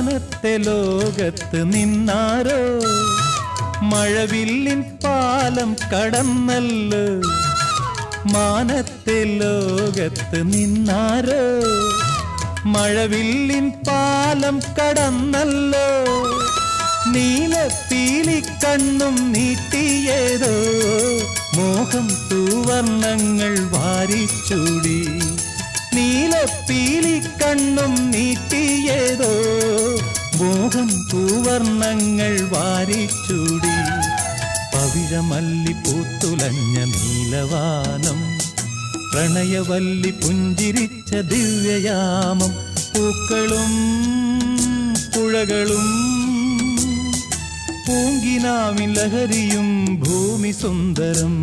മാനത്തെ ലോകത്ത് നിന്നാരോ? മഴവില്ലിൻ പാലം കടന്നല്ലോ. മാനത്തെ ലോകത്ത് നിന്നാരോ? മഴവില്ലിൻ പാലം കടന്നല്ലോ. നീലപ്പീലി കണ്ണും നീട്ടിയതോ. മോഹം തൂവർണങ്ങൾ വാരിച്ചൂടി. നീലപ്പീലി കണ്ണും നീട്ടിയതോ മോഹം തൂവർണങ്ങൾ വാരിച്ചൂടി പവിഴമല്ലി പൂത്തുലഞ്ഞ നീലവാനം പ്രണയവല്ലി പുഞ്ചിരിച്ച ദിവ്യയാമം പൂക്കളും പുഴകളും പൂങ്കിനാവിൻ ലഹരിയും ഭൂമി സുന്ദരം